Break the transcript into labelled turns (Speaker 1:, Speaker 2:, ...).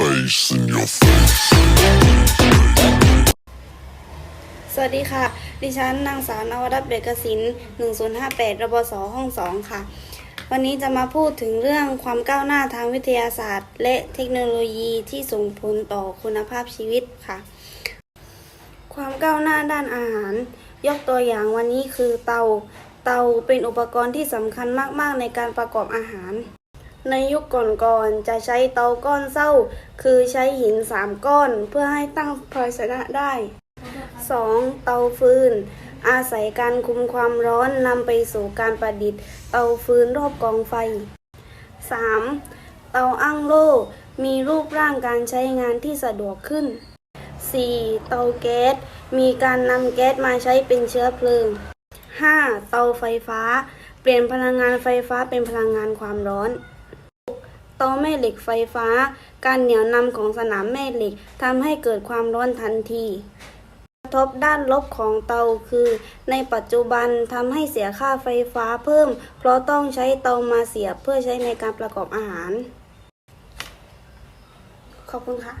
Speaker 1: bass in your face.
Speaker 2: สวัสดีค่ะ ดิฉันนางสาวนวรัตน์เบกสิน 1058 รบสห้อง2ค่ะ วันนี้จะมาพูดถึงเรื่องความก้าวหน้าทางวิทยาศาสตร์ และเทคโนโลยีที่ส่งผลต่อคุณภาพชีวิตค่ะ ความก้าวหน้าด้านอาหาร ยกตัวอย่างวันนี้คือเตา เตาเป็นอุปกรณ์ที่สำคัญมาก ๆ ในการประกอบอาหาร ในยุคก่อนๆจะใช้เตาก้อนเศร้า คือใช้หินสามก้อนเพื่อให้ตั้งภาชนะได้ 2. เตาฟืน อาศัยการคุมความร้อนนำไปสู่การประดิษฐ์ เตาฟืนรอบกองไฟ 3. เตาอั้งโล่ มีรูปร่างการใช้งานที่สะดวกขึ้น 4. เตาแก๊ส มีการนำแก๊สมาใช้เป็นเชื้อเพลิง 5. เตาไฟฟ้า เปลี่ยนพลังงานไฟฟ้าเป็นพลังงานความร้อน เตาแม่เหล็กไฟฟ้า การเหนี่ยวนำของสนามแม่เหล็กทำให้เกิดความร้อนทันทีกระทบด้านลบของเตาคือ ในปัจจุบันทำให้เสียค่าไฟฟ้าเพิ่ม เพราะต้องใช้เตามาเสียบเพื่อใช้ในการประกอบอาหาร ขอบคุณค่ะ